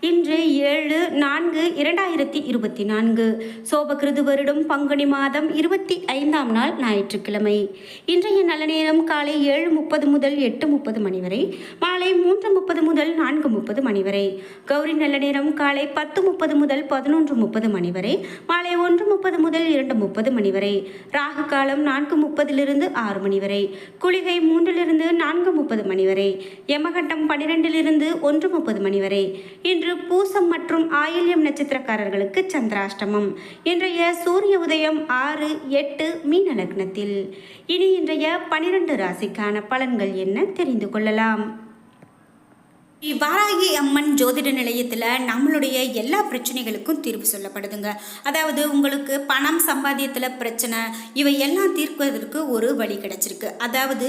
இன்று ஏழு நான்கு இரண்டாயிரத்தி இருபத்தி நான்கு. சோபகிருது வருடம் பங்குனி மாதம் இருபத்தி ஐந்தாம் நாள் ஞாயிற்றுக்கிழமை. இன்றைய நல்ல நேரம் காலை ஏழு முப்பது முதல் எட்டு முப்பது மணி வரை மாலை மூன்று முப்பது முதல் நான்கு முப்பது மணி வரை. கௌரி நல்ல நேரம் காலை பத்து முப்பது முதல் பதினொன்று முப்பது மணி வரை மாலை ஒன்று முப்பது முதல் இரண்டு முப்பது மணி வரை. ராகு காலம் நான்கு முப்பதிலிருந்து ஆறு மணி வரை குளிகை மூன்றிலிருந்து நான்கு முப்பது மணி வரை யமகண்டம் பனிரெண்டிலிருந்து ஒன்று முப்பது மணி வரை. இன்று பூசம் மற்றும் ஆயில்யம் நட்சத்திரக்காரர்களுக்கு சந்திராஷ்டமம். இன்றைய சூரிய உதயம் ஆறு எட்டு மீன லக்னத்தில். இனி இன்றைய பனிரெண்டு ராசிக்கான பலன்கள் என்ன தெரிந்து கொள்ளலாம். வாராகி அம்மன் ஜோதிட நிலையத்தில் நம்மளுடைய எல்லா பிரச்சனைகளுக்கும் தீர்வு சொல்லப்படுதுங்க. அதாவது உங்களுக்கு பணம் சம்பாத்தியத்தில் பிரச்சனை இவை எல்லாம் தீர்ப்பதற்கு ஒரு வழி கிடைச்சிருக்கு. அதாவது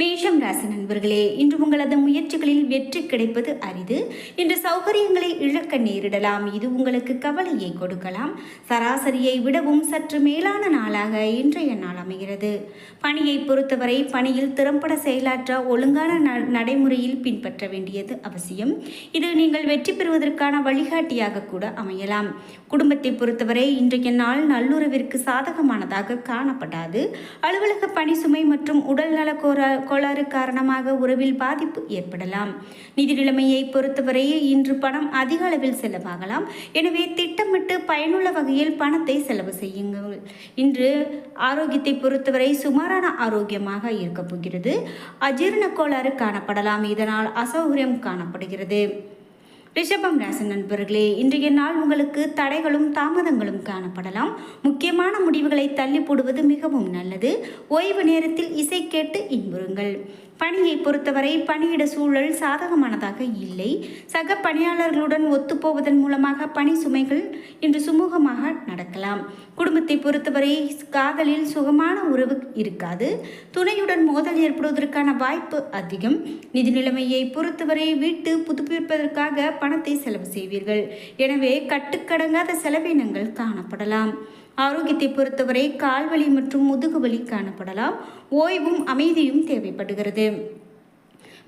மேஷம் ராசி நண்பர்களே இன்று உங்களது முயற்சிகளில் வெற்றி கிடைப்பது அரிது. இன்று சௌகரியங்களை இழக்க நேரிடலாம். இது உங்களுக்கு கவலையை கொடுக்கலாம். சராசரியை விடவும் சற்று மேலான நாளாக இன்றைய நாள் அமைகிறது. பணியை பொறுத்தவரை பணியில் திறம்பட செயலாற்ற ஒழுங்கான ந- நடைமுறையில் பின்பற்ற வேண்டியது அவசியம். இது நீங்கள் வெற்றி பெறுவதற்கான வழிகாட்டியாக கூட அமையலாம். குடும்பத்தை பொறுத்தவரை இன்றைய நாள் நல்லுறவிற்கு சாதகமானதாக காணப்படாது. அலுவலக பணி சுமை மற்றும் உடல்நல கோர கோளாறு காரணமாக உறவில் பாதிப்பு ஏற்படலாம். நிதி நிலைமையை பொறுத்தவரையே இன்று பணம் அதிக அளவில் செலவாகலாம். எனவே திட்டமிட்டு பயனுள்ள வகையில் பணத்தை செலவு செய்யுங்கள். இன்று ஆரோக்கியத்தை பொறுத்தவரை சுமாரான ஆரோக்கியமாக இருக்கப் போகிறது. அஜீரண கோளாறு காணப்படலாம். இதனால் அசௌகரியம் காணப்படுகிறது. ரிஷபம் ராசி நண்பர்களே இன்றைய நாள் உங்களுக்கு தடைகளும் தாமதங்களும் காணப்படலாம். முக்கியமான முடிவுகளை தள்ளி போடுவது மிகவும் நல்லது. ஓய்வு நேரத்தில் இசை கேட்டு இன்புறுங்கள். பணியை பொறுத்தவரை பணியிட சூழல் சாதகமானதாக இல்லை. சக பணியாளர்களுடன் ஒத்துப்போவதன் மூலமாக பணி சுமைகள் இன்று சுமூகமாக நடக்கலாம். குடும்பத்தை பொறுத்தவரை காதலில் சுகமான உறவு இருக்காது. துணையுடன் மோதல் ஏற்படுவதற்கான வாய்ப்பு அதிகம். நிதி நிலைமையை பொறுத்தவரை வீட்டு புதுப்பிப்பதற்காக பணத்தை செலவு செய்வீர்கள். எனவே கட்டுக்கடங்காத செலவினங்கள் காணப்படலாம். ஆரோக்கியத்தை பொறுத்தவரை கால்வலி மற்றும் முதுகுவலி காணப்படலாம். ஓய்வும் அமைதியும் தேவைப்படுகிறது.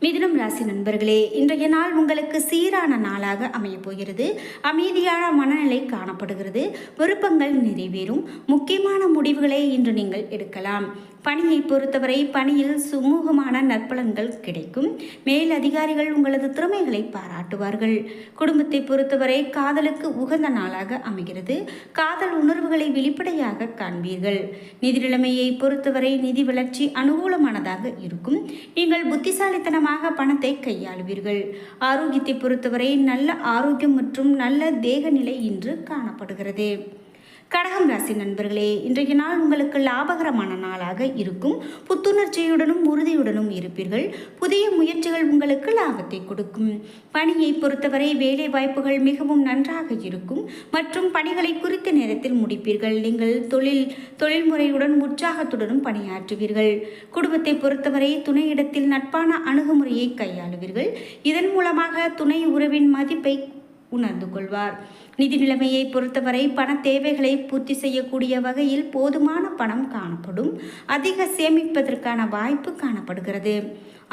மிதுனம் ராசி நண்பர்களே இன்றைய நாள் உங்களுக்கு சீரான நாளாக அமையப் போகிறது. அமைதியான மனநிலை காணப்படுகிறது. விருப்பங்கள் நிறைவேறும். முக்கியமான முடிவுகளை இன்று நீங்கள் எடுக்கலாம். பணியை பொறுத்தவரை பணியில் சுமூகமான நற்பலன்கள் கிடைக்கும். மேல் அதிகாரிகள் உங்களது திறமைகளை பாராட்டுவார்கள். குடும்பத்தை பொறுத்தவரை காதலுக்கு உகந்த நாளாக அமைகிறது. காதல் உணர்வுகளை வெளிப்படையாக காண்பீர்கள். நிதி நிலைமையை பொறுத்தவரை நிதி வளர்ச்சி அனுகூலமானதாக இருக்கும். நீங்கள் புத்திசாலித்தனமாக பணத்தை கையாளுவீர்கள். ஆரோக்கியத்தை பொறுத்தவரை நல்ல ஆரோக்கியம் மற்றும் நல்ல தேக நிலை இன்று காணப்படுகிறது. கடகம் ராசி நண்பர்களே இன்றைய நாள் உங்களுக்கு லாபகரமான நாளாக இருக்கும். புத்துணர்ச்சியுடனும் உறுதியுடனும் இருப்பீர்கள். புதிய முயற்சிகள் உங்களுக்கு லாபத்தை கொடுக்கும். பணியை பொறுத்தவரை வேலை வாய்ப்புகள் மிகவும் நன்றாக இருக்கும். மற்றும் பணிகளை குறித்த நேரத்தில் முடிப்பீர்கள். நீங்கள் தொழில் தொழில்முறையுடன் உற்சாகத்துடனும் பணியாற்றுவீர்கள். குடும்பத்தை பொறுத்தவரை துணையிடத்தில் நட்பான அணுகுமுறையை கையாளுவீர்கள். இதன் மூலமாக துணை உறவின் மதிப்பை உணர்ந்து கொள்வார் நிதி நிலைமையை பொறுத்தவரை பண தேவைகளை பூர்த்தி செய்யக்கூடிய வகையில் போதுமான பணம் காணப்படும். அதிக சேமிப்பதற்கான வாய்ப்பு காணப்படுகிறது.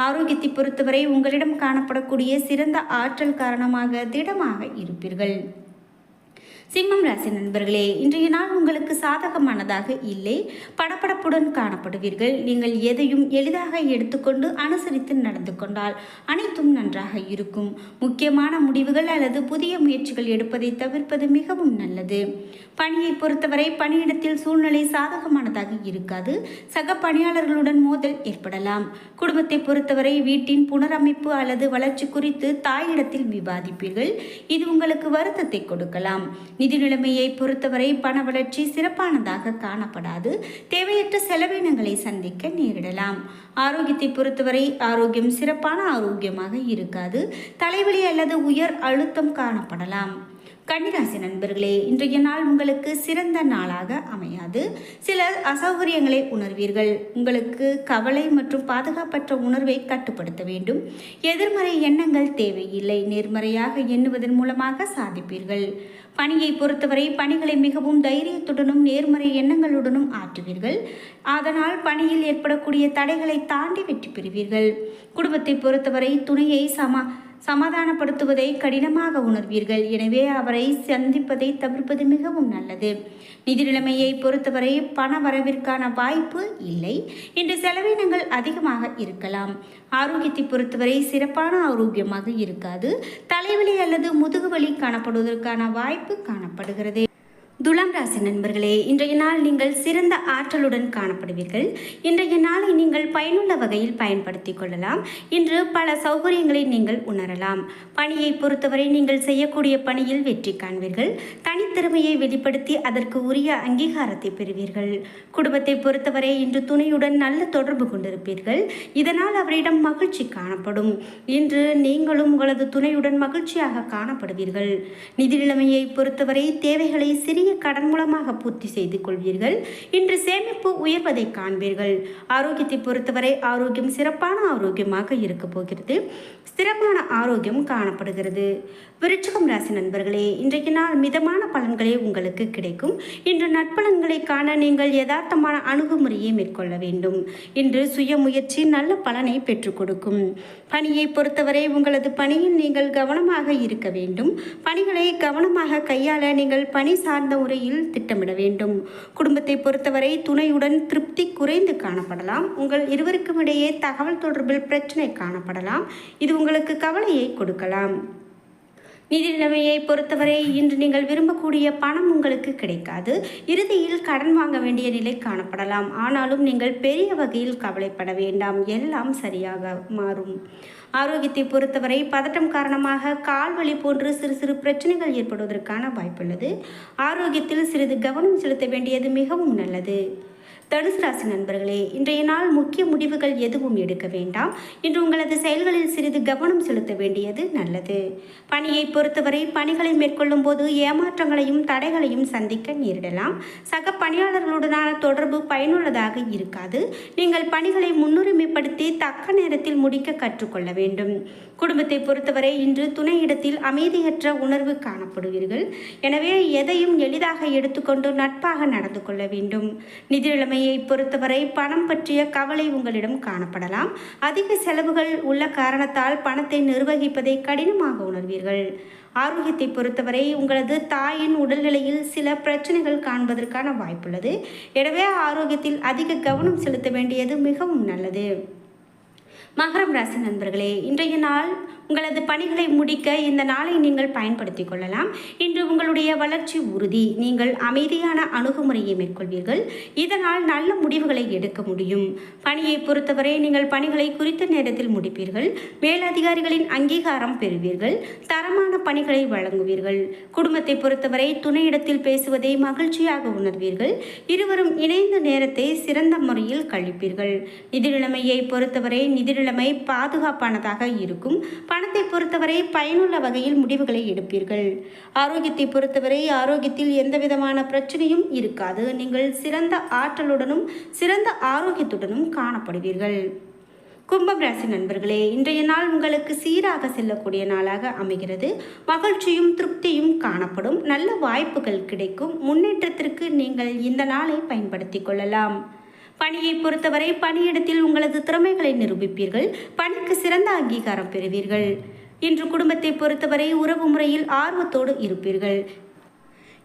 ஆரோக்கியத்தை பொறுத்தவரை உங்களிடம் காணப்படக்கூடிய சிறந்த ஆற்றல் காரணமாக திடமாக இருப்பீர்கள். சிம்மம் ராசி நண்பர்களே இன்றைய நாள் உங்களுக்கு சாதகமானதாக இல்லை. படப்படப்புடன் காணப்படுவீர்கள். நீங்கள் எதையும் எளிதாக எடுத்துக்கொண்டு அனுசரித்து நடந்து கொண்டால் அனைத்தும் நன்றாக இருக்கும். முக்கியமான முடிவுகள் அல்லது புதிய முயற்சிகள் எடுப்பதை தவிர்ப்பது மிகவும் நல்லது. பணியை பொறுத்தவரை பணியிடத்தில் சூழ்நிலை சாதகமானதாக இருக்காது. சக பணியாளர்களுடன் மோதல் ஏற்படலாம். குடும்பத்தை பொறுத்தவரை வீட்டின் புனரமைப்பு அல்லது வளர்ச்சி குறித்து தாயிடத்தில் விவாதிப்பீர்கள். இது உங்களுக்கு வருத்தத்தை கொடுக்கலாம். நிதி நிலைமையை பொறுத்தவரை பண வளர்ச்சி சிறப்பானதாக காணப்படாது. தேவையற்ற செலவினங்களை சந்திக்க நேரிடலாம். ஆரோக்கியத்தை பொறுத்தவரை ஆரோக்கியம் சிறப்பான ஆரோக்கியமாக இருக்காது. தலைவலி அல்லது உயர் அழுத்தம் காணப்படலாம். கன்னிராசி நண்பர்களே இன்றைய நாள் உங்களுக்கு சிறந்த நாளாக அமையாது. சில அசௌகரியங்களை உணர்வீர்கள். உங்களுக்கு கவலை மற்றும் பாதுகாப்பற்ற உணர்வை கட்டுப்படுத்த வேண்டும். எதிர்மறை எண்ணங்கள் தேவையில்லை. நேர்மறையாக எண்ணுவதன் மூலமாக சாதிப்பீர்கள். பணியை பொறுத்தவரை பணிகளை மிகவும் தைரியத்துடனும் நேர்மறை எண்ணங்களுடனும் ஆற்றுவீர்கள். அதனால் பணியில் ஏற்படக்கூடிய தடைகளை தாண்டி வெற்றி பெறுவீர்கள். குடும்பத்தை பொறுத்தவரை துணையை சமா சமாதானப்படுத்துவதை கடினமாக உணர்வீர்கள். எனவே அவரை சந்திப்பதை தவிர்ப்பது மிகவும் நல்லது. நிதி நிலைமையை பொறுத்தவரை பண வரவிற்கான வாய்ப்பு இல்லை. இன்று செலவினங்கள் அதிகமாக இருக்கலாம். ஆரோக்கியத்தை பொறுத்தவரை சிறப்பான ஆரோக்கியமாக இருக்காது. தலைவலி அல்லது முதுகுவலி காணப்படுவதற்கான வாய்ப்பு காணப்படுகிறது. துலாம் ராசி நண்பர்களே இன்றைய நாள் நீங்கள் சிறந்த ஆற்றலுடன் காணப்படுவீர்கள். இன்றைய நாளை நீங்கள் பயனுள்ள வகையில் பயன்படுத்திக் கொள்ளலாம். இன்று பல சௌகரியங்களை நீங்கள் உணரலாம். பணியை பொறுத்தவரை நீங்கள் செய்யக்கூடிய பணியில் வெற்றி காண்பீர்கள். தனித்திறமையை வெளிப்படுத்தி அதற்கு உரிய அங்கீகாரத்தை பெறுவீர்கள். குடும்பத்தை பொறுத்தவரை இன்று துணையுடன் நல்ல தொடர்பு கொண்டிருப்பீர்கள். இதனால் அவரிடம் மகிழ்ச்சி காணப்படும். இன்று நீங்களும் உங்களது துணையுடன் மகிழ்ச்சியாக காணப்படுவீர்கள். நிதி நிலைமையை பொறுத்தவரை தேவைகளை சிறிய கடன் மூலமாக பூர்த்தி செய்து கொள்வீர்கள். இன்று சேமிப்பு உயர்வதை காண்பீர்கள். ஆரோக்கியத்தை பொறுத்தவரை ஆரோக்கியம் சிறப்பான ஆரோக்கியமாக இருக்க போகிறது. ஸ்திரமான ஆரோக்கியம் காணப்படுகிறது. விருச்சகம் ராசி நண்பர்களே இன்றைக்கு நாள் மிதமான பலன்களே உங்களுக்கு கிடைக்கும். இன்று நட்பலன்களை காண நீங்கள் யதார்த்தமான அணுகுமுறையை மேற்கொள்ள வேண்டும். இன்று சுய முயற்சி நல்ல பலனை பெற்றுக் கொடுக்கும். பணியை பொறுத்தவரை உங்களது பணியில் நீங்கள் கவனமாக இருக்க வேண்டும். பணிகளை கவனமாக கையாள நீங்கள் பணி சார்ந்த முறையில் திட்டமிட வேண்டும். குடும்பத்தை பொறுத்தவரை துணையுடன் திருப்தி குறைந்து காணப்படலாம். உங்கள் இருவருக்கும் இடையே தகவல் தொடர்பில் பிரச்சனை காணப்படலாம். இது உங்களுக்கு கவலையை கொடுக்கலாம். நிதி நிலைமையை பொறுத்தவரை இன்று நீங்கள் விரும்பக்கூடிய பணம் உங்களுக்கு கிடைக்காது. இறுதியில் கடன் வாங்க வேண்டிய நிலை காணப்படலாம். ஆனாலும் நீங்கள் பெரிய வகையில் கவலைப்பட வேண்டாம். எல்லாம் சரியாக மாறும். ஆரோக்கியத்தை பொறுத்தவரை பதட்டம் காரணமாக கால் வலி போன்று சிறு சிறு பிரச்சனைகள் ஏற்படுவதற்கான வாய்ப்புள்ளது. ஆரோக்கியத்தில் சிறிது கவனம் செலுத்த வேண்டியது மிகவும் நல்லது. தனுசு ராசி நண்பர்களே இன்றைய நாள் முக்கிய முடிவுகள் எதுவும் எடுக்க வேண்டாம். இன்று உங்களது செயல்களில் சிறிது கவனம் செலுத்த வேண்டியது நல்லது. பணியை பொறுத்தவரை பணிகளை மேற்கொள்ளும் போது ஏமாற்றங்களையும் தடைகளையும் சந்திக்க நேரிடலாம். சக பணியாளர்களுடனான தொடர்பு பயனுள்ளதாக இருக்காது. நீங்கள் பணிகளை முன்னுரிமைப்படுத்தி தக்க நேரத்தில் முடிக்க கற்றுக்கொள்ள வேண்டும். குடும்பத்தை பொறுத்தவரை இன்று துணையிடத்தில் அமைதியற்ற உணர்வு காணப்படுவீர்கள். எனவே எதையும் எளிதாக எடுத்துக்கொண்டு நட்பாக நடந்து கொள்ள வேண்டும். நிதிநிலைமையை பொறுத்தவரை பணம் பற்றிய கவலை உங்களிடம் காணப்படலாம். அதிக செலவுகள் உள்ள காரணத்தால் பணத்தை நிர்வகிப்பதை கடினமாக உணர்வீர்கள். ஆரோக்கியத்தை பொறுத்தவரை உங்களது தாயின் உடல்நிலையில் சில பிரச்சனைகள் காண்பதற்கான வாய்ப்புள்ளது. எனவே ஆரோக்கியத்தில் அதிக கவனம் செலுத்த வேண்டியது மிகவும் நல்லது. மகரம் ராசி நண்பர்களே இன்றைய நாள் உங்களது பணிகளை முடிக்க இந்த நாளை நீங்கள் பயன்படுத்தி கொள்ளலாம். இன்று உங்களுடைய வளர்ச்சி உறுதி நீங்கள் அமைதியான அணுகுமுறையை மேற்கொள்வீர்கள். இதனால் நல்ல முடிவுகளை எடுக்க முடியும். பணியை பொறுத்தவரை நீங்கள் பணிகளை குறித்த நேரத்தில் முடிப்பீர்கள். மேலதிகாரிகளின் அங்கீகாரம் பெறுவீர்கள். தரமான பணிகளை வழங்குவீர்கள். குடும்பத்தை பொறுத்தவரை துணையிடத்தில் பேசுவதை மகிழ்ச்சியாக உணர்வீர்கள். இருவரும் இணைந்த நேரத்தை சிறந்த முறையில் கழிப்பீர்கள். நிதி நிலைமையை பொறுத்தவரை நிதி நிலைமை பாதுகாப்பானதாக இருக்கும். பணத்தை பொறுத்தவரை பயனுள்ள வகையில் முடிவுகளை எடுப்பீர்கள். ஆரோக்கியத்தை பொறுத்தவரை ஆரோக்கியத்தில் எந்தவிதமான பிரச்சனையும் இருக்காது. நீங்கள் சிறந்த ஆற்றலுடனும் சிறந்த ஆரோக்கியத்துடனும் காணப்படுவீர்கள். கும்பம் ராசி நண்பர்களே இன்றைய நாள் உங்களுக்கு சீராக செல்லக்கூடிய நாளாக அமைகிறது. மகிழ்ச்சியும் திருப்தியும் காணப்படும். நல்ல வாய்ப்புகள் கிடைக்கும். முன்னேற்றத்திற்கு நீங்கள் இந்த நாளை பயன்படுத்திக் கொள்ளலாம். பணியை பொறுத்தவரை பணியிடத்தில் உங்களது திறமைகளை நிரூபிப்பீர்கள். பணிக்கு சிறந்த அங்கீகாரம் பெறுவீர்கள். இன்று குடும்பத்தை பொறுத்தவரை உறவு முறையில் ஆர்வத்தோடு இருப்பீர்கள்.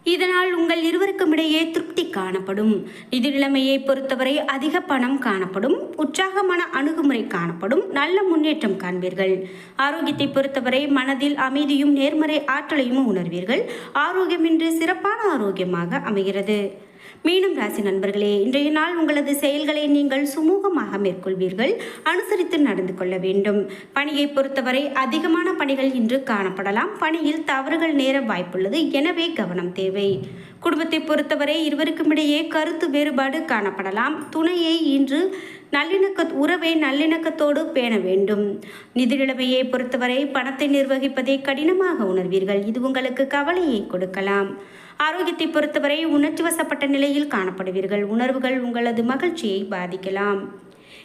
இதனால் உங்கள் இருவருக்கும் இடையே திருப்தி காணப்படும். நிதி நிலைமையை பொறுத்தவரை அதிக பணம் காணப்படும். உற்சாகமான அணுகுமுறை காணப்படும். நல்ல முன்னேற்றம் காண்பீர்கள். ஆரோக்கியத்தை பொறுத்தவரை மனதில் அமைதியும் நேர்மறை ஆற்றலையும் உணர்வீர்கள். ஆரோக்கியம் இன்று சிறப்பான ஆரோக்கியமாக அமைகிறது. மீனம் ராசி நண்பர்களே இன்றைய நாள் உங்களது செயல்களை நீங்கள் சுமூகமாக மேற்கொள்வீர்கள். அனுசரித்து நடந்து கொள்ள வேண்டும். பணியை பொறுத்தவரை அதிகமான பணிகள் இன்று காணப்படலாம். பணியில் தவறுகள் நேர வாய்ப்புள்ளது. எனவே கவனம் தேவை. குடும்பத்தை பொறுத்தவரை இருவருக்கும் இடையே கருத்து வேறுபாடு காணப்படலாம். துணையை இன்று நல்லிணக்க உறவை நல்லிணக்கத்தோடு பேண வேண்டும். நிதி நிலைமையை பொறுத்தவரை பணத்தை நிர்வகிப்பதை கடினமாக உணர்வீர்கள். இது உங்களுக்கு கவலையை கொடுக்கலாம். ஆரோக்கியத்தை பொறுத்தவரை உணர்ச்சி வசப்பட்ட நிலையில் காணப்படுவீர்கள். உணர்வுகள் உங்களது மகிழ்ச்சியை பாதிக்கலாம்.